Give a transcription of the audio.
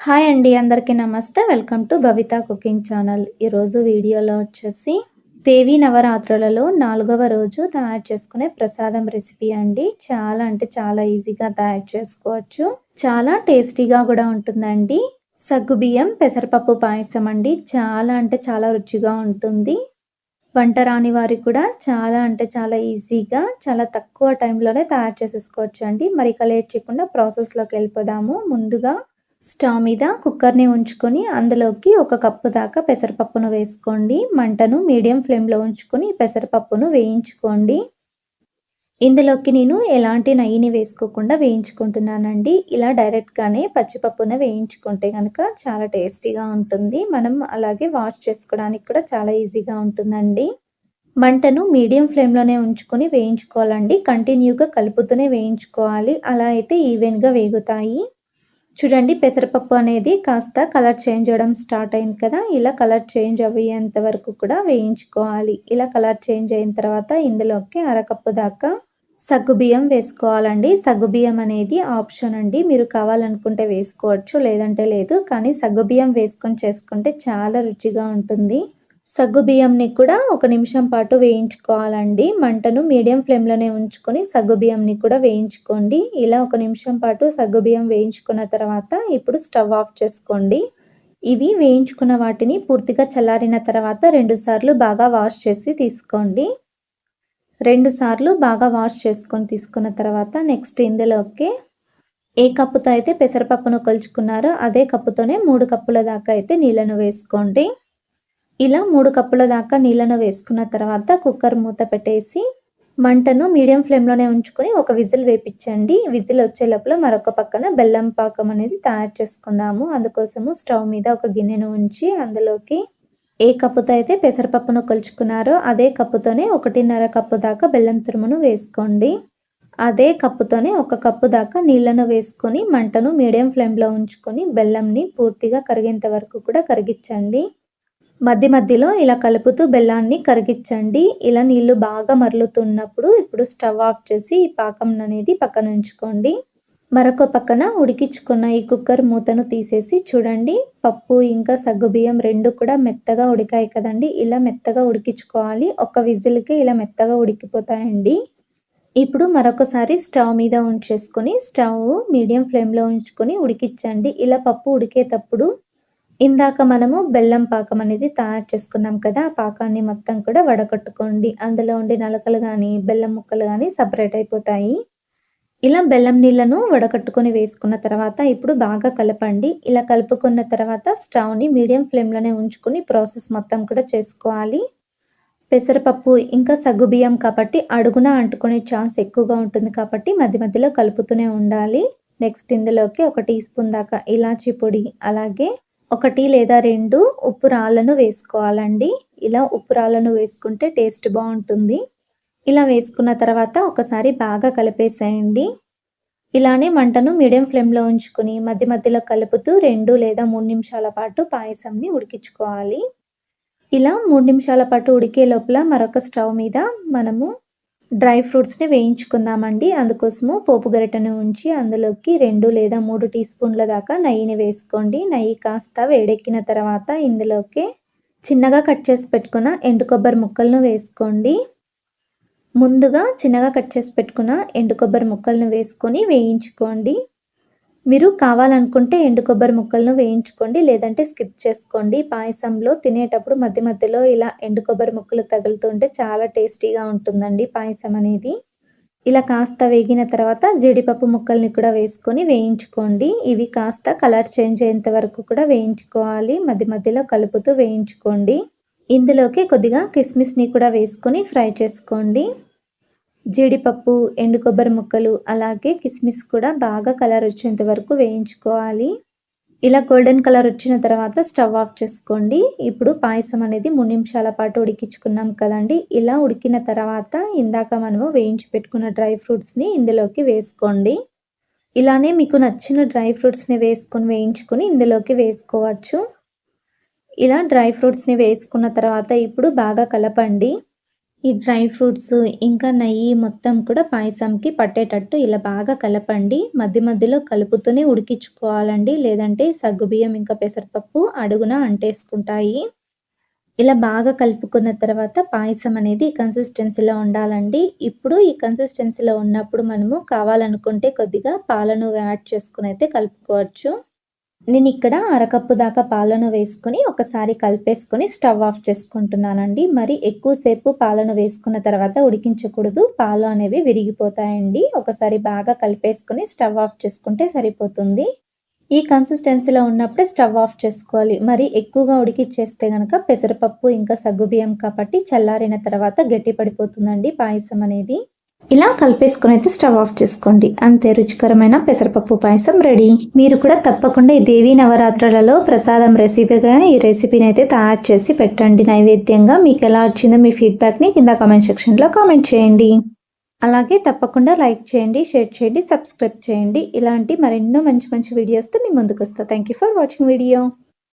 Hi అండి అందరికీ నమస్తే. Welcome to Bhavita cooking channel. ఈరోజు వీడియోలో వచ్చేసి దేవీ నవరాత్రులలో నాలుగవ రోజు తయారు చేసుకునే ప్రసాదం రెసిపీ అండి. చాలా అంటే చాలా ఈజీగా తయారు చేసుకోవచ్చు. చాలా టేస్టీగా కూడా ఉంటుందండి. సగ్గుబియ్యం పెసరపప్పు పాయసం అండి. చాలా అంటే చాలా రుచిగా ఉంటుంది. వంట రాని వారికి కూడా చాలా అంటే చాలా ఈజీగా చాలా తక్కువ టైంలోనే తయారు చేసేసుకోవచ్చు అండి. మరి ఇక లేట్ చేయకుండా ప్రాసెస్లోకి వెళ్ళిపోదాము. ముందుగా స్టవ్ మీద కుక్కర్ని ఉంచుకొని అందులోకి ఒక కప్పు దాకా పెసరపప్పును వేసుకోండి. మంటను మీడియం ఫ్లేమ్లో ఉంచుకొని పెసరపప్పును వేయించుకోండి. ఇందులోకి నేను ఎలాంటి నెయ్యిని వేసుకోకుండా వేయించుకుంటున్నానండి. ఇలా డైరెక్ట్గానే పచ్చిపప్పున వేయించుకుంటే కనుక చాలా టేస్టీగా ఉంటుంది. మనం అలాగే వాష్ చేసుకోవడానికి కూడా చాలా ఈజీగా ఉంటుందండి. మంటను మీడియం ఫ్లేమ్లోనే ఉంచుకొని వేయించుకోవాలండి. కంటిన్యూగా కలుపుతూనే వేయించుకోవాలి. అలా అయితే ఈవెన్గా వేగుతాయి. చూడండి పెసరపప్పు అనేది కాస్త కలర్ చేంజ్ అవ్వడం స్టార్ట్ అయింది కదా ఇలా కలర్ చేంజ్ అయ్యేంత వరకు కూడా వేయించుకోవాలి. ఇలా కలర్ చేంజ్ అయిన తర్వాత ఇందులోకి అరకప్పు దాకా సగ్గుబియ్యం వేసుకోవాలండి. సగ్గుబియ్యం అనేది ఆప్షన్ అండి. మీరు కావాలనుకుంటే వేసుకోవచ్చు లేదంటే లేదు కానీ సగ్గుబియ్యం వేసుకొని చేసుకుంటే చాలా రుచిగా ఉంటుంది. సగ్గు బియ్యంని కూడా ఒక నిమిషం పాటు వేయించుకోవాలండి. మంటను మీడియం ఫ్లేమ్లోనే ఉంచుకొని సగ్గు బియ్యంని కూడా వేయించుకోండి. ఇలా ఒక నిమిషం పాటు సగ్గు బియ్యం వేయించుకున్న తర్వాత ఇప్పుడు స్టవ్ ఆఫ్ చేసుకోండి. ఇవి వేయించుకున్న వాటిని పూర్తిగా చల్లారిన తర్వాత రెండుసార్లు బాగా వాష్ చేసి తీసుకోండి. రెండు సార్లు బాగా వాష్ చేసుకొని తీసుకున్న తర్వాత నెక్స్ట్ ఇందులోకి ఏ కప్పుతో అయితే పెసరపప్పును కొలుచుకున్నారో అదే కప్పుతోనే మూడు కప్పుల దాకా అయితే నీళ్ళను వేసుకోండి. ఇలా మూడు కప్పుల దాకా నీళ్ళను వేసుకున్న తర్వాత కుక్కర్ మూత పెట్టేసి మంటను మీడియం ఫ్లేమ్లోనే ఉంచుకొని ఒక విజిల్ వేపించండి. విజిల్ వచ్చే లోపల మరొక పక్కన బెల్లం పాకం అనేది తయారు చేసుకుందాము. అందుకోసము స్టవ్ మీద ఒక గిన్నెను ఉంచి అందులోకి ఏ కప్పుతో అయితే పెసరపప్పును కొలుచుకున్నారో అదే కప్పుతోనే ఒకటిన్నర కప్పు దాకా బెల్లం తురుమును వేసుకోండి. అదే కప్పుతోనే ఒక కప్పు దాకా నీళ్ళను వేసుకొని మంటను మీడియం ఫ్లేమ్లో ఉంచుకొని బెల్లంని పూర్తిగా కరిగేంత వరకు కూడా కరిగించండి. మధ్య మధ్యలో ఇలా కలుపుతూ బెల్లాన్ని కరిగించండి. ఇలా నీళ్ళు బాగా మరలుతున్నప్పుడు ఇప్పుడు స్టవ్ ఆఫ్ చేసి ఈ పాకం అనేది పక్కన ఉంచుకోండి. మరొక పక్కన ఉడికించుకున్న ఈ కుక్కర్ మూతను తీసేసి చూడండి. పప్పు ఇంకా సగ్గుబియ్యం రెండు కూడా మెత్తగా ఉడికాయి కదండి. ఇలా మెత్తగా ఉడికించుకోవాలి. ఒక విజిల్కి ఇలా మెత్తగా ఉడికిపోతాయండి. ఇప్పుడు మరొకసారి స్టవ్ మీద ఉంచేసుకొని స్టవ్ మీడియం ఫ్లేమ్లో ఉంచుకొని ఉడికించండి. ఇలా పప్పు ఉడికేటప్పుడు ఇందాక మనము బెల్లం పాకం అనేది తయారు చేసుకున్నాం కదా ఆ పాకాన్ని మొత్తం కూడా వడకట్టుకోండి అందులో ఉండి నలకలు కానీ బెల్లం ముక్కలు కానీ సపరేట్ అయిపోతాయి. ఇలా బెల్లం నీళ్ళను వడకట్టుకొని వేసుకున్న తర్వాత ఇప్పుడు బాగా కలపండి. ఇలా కలుపుకున్న తర్వాత స్టవ్ని మీడియం ఫ్లేమ్లోనే ఉంచుకొని ప్రాసెస్ మొత్తం కూడా చేసుకోవాలి. పెసరపప్పు ఇంకా సగ్గుబియ్యం కాబట్టి అడుగున అంటుకునే ఛాన్స్ ఎక్కువగా ఉంటుంది కాబట్టి మధ్య మధ్యలో కలుపుతూనే ఉండాలి. నెక్స్ట్ ఇందులోకి ఒక టీ స్పూన్ దాకా ఇలాచీ పొడి అలాగే ఒకటి లేదా రెండు ఉప్పు రాళ్ళను వేసుకోవాలండి. ఇలా ఉప్పు రాళ్ళను వేసుకుంటే టేస్ట్ బాగుంటుంది. ఇలా వేసుకున్న తర్వాత ఒకసారి బాగా కలిపేసేయండి. ఇలానే మంటను మీడియం ఫ్లేమ్లో ఉంచుకుని మధ్య మధ్యలో కలుపుతూ రెండు లేదా మూడు నిమిషాల పాటు పాయసంని ఉడికించుకోవాలి. ఇలా మూడు నిమిషాల పాటు ఉడికే లోపల మరొక స్టవ్ మీద మనము డ్రై ఫ్రూట్స్ని వేయించుకుందామండి. అందుకోసము పోపు గరిటను ఉంచి అందులోకి రెండు లేదా మూడు టీ స్పూన్ల దాకా నెయ్యిని వేసుకోండి. నెయ్యి కాస్త వేడెక్కిన తర్వాత ఇందులోకి చిన్నగా కట్ చేసి పెట్టుకున్న ఎండు కొబ్బరి ముక్కలను వేసుకోండి. ముందుగా చిన్నగా కట్ చేసి పెట్టుకున్న ఎండు కొబ్బరి ముక్కలను వేసుకొని వేయించుకోండి. మీరు కావాలనుకుంటే ఎండు కొబ్బరి ముక్కలను వేయించుకోండి లేదంటే స్కిప్ చేసుకోండి. పాయసంలో తినేటప్పుడు మధ్య మధ్యలో ఇలా ఎండు కొబ్బరి ముక్కలు తగులుతుంటే చాలా టేస్టీగా ఉంటుందండి పాయసం అనేది. ఇలా కాస్త వేగిన తర్వాత జీడిపప్పు ముక్కల్ని కూడా వేసుకొని వేయించుకోండి. ఇవి కాస్త కలర్ చేంజ్ అయ్యేంత వరకు కూడా వేయించుకోవాలి. మధ్య మధ్యలో కలుపుతూ వేయించుకోండి. ఇందులోకి కొద్దిగా కిస్మిస్ని కూడా వేసుకొని ఫ్రై చేసుకోండి. జీడిపప్పు ఎండు కొబ్బరి ముక్కలు అలాగే కిస్మిస్ కూడా బాగా కలర్ వచ్చేంత వరకు వేయించుకోవాలి. ఇలా గోల్డెన్ కలర్ వచ్చిన తర్వాత స్టవ్ ఆఫ్ చేసుకోండి. ఇప్పుడు పాయసం అనేది మూడు నిమిషాల పాటు ఉడికించుకున్నాం కదండి. ఇలా ఉడికిన తర్వాత ఇందాక మనము వేయించి పెట్టుకున్న డ్రై ఫ్రూట్స్ని ఇందులోకి వేసుకోండి. ఇలానే మీకు నచ్చిన డ్రై ఫ్రూట్స్ని వేసుకొని వేయించుకొని ఇందులోకి వేసుకోవచ్చు. ఇలా డ్రై ఫ్రూట్స్ని వేసుకున్న తర్వాత ఇప్పుడు బాగా కలపండి. ఈ డ్రై ఫ్రూట్స్ ఇంకా నెయ్యి మొత్తం కూడా పాయసంకి పట్టేటట్టు ఇలా బాగా కలపండి. మధ్య మధ్యలో కలుపుతూనే ఉడికించుకోవాలండి. లేదంటే సగ్గుబియ్యం ఇంకా పెసరపప్పు అడుగున అంటేసుకుంటాయి. ఇలా బాగా కలుపుకున్న తర్వాత పాయసం అనేది కన్సిస్టెన్సీలో ఉండాలండి. ఇప్పుడు ఈ కన్సిస్టెన్సీలో ఉన్నప్పుడు మనము కావాలనుకుంటే కొద్దిగా పాలను యాడ్ చేసుకుని అయితే కలుపుకోవచ్చు. నేను ఇక్కడ అరకప్పు దాకా పాలను వేసుకొని ఒకసారి కలిపేసుకొని స్టవ్ ఆఫ్ చేసుకుంటున్నానండి. మరి ఎక్కువసేపు పాలను వేసుకున్న తర్వాత ఉడికించకూడదు. పాలు అనేవి విరిగిపోతాయండి. ఒకసారి బాగా కలిపేసుకొని స్టవ్ ఆఫ్ చేసుకుంటే సరిపోతుంది. ఈ కన్సిస్టెన్సీలో ఉన్నప్పుడే స్టవ్ ఆఫ్ చేసుకోవాలి. మరి ఎక్కువగా ఉడికిచ్చేస్తే కనుక పెసరపప్పు ఇంకా సగ్గుబియ్యం కాబట్టి చల్లారిన తర్వాత గట్టి పడిపోతుందండి పాయసం అనేది. ఇలా కలిపేసుకుని అయితే స్టవ్ ఆఫ్ చేసుకోండి. అంతే రుచికరమైన పెసరపప్పు పాయసం రెడీ. మీరు కూడా తప్పకుండా ఈ దేవీ నవరాత్రులలో ప్రసాదం రెసిపీగా ఈ రెసిపీని అయితే తయారు చేసి పెట్టండి. నైవేద్యంగా మీకు ఎలా వచ్చిందో మీ ఫీడ్బ్యాక్ని కింద కామెంట్ సెక్షన్లో కామెంట్ చేయండి. అలాగే తప్పకుండా లైక్ చేయండి షేర్ చేయండి సబ్స్క్రైబ్ చేయండి. ఇలాంటి మరెన్నో మంచి మంచి వీడియోస్తో మీ ముందుకు వస్తా thank you for watching video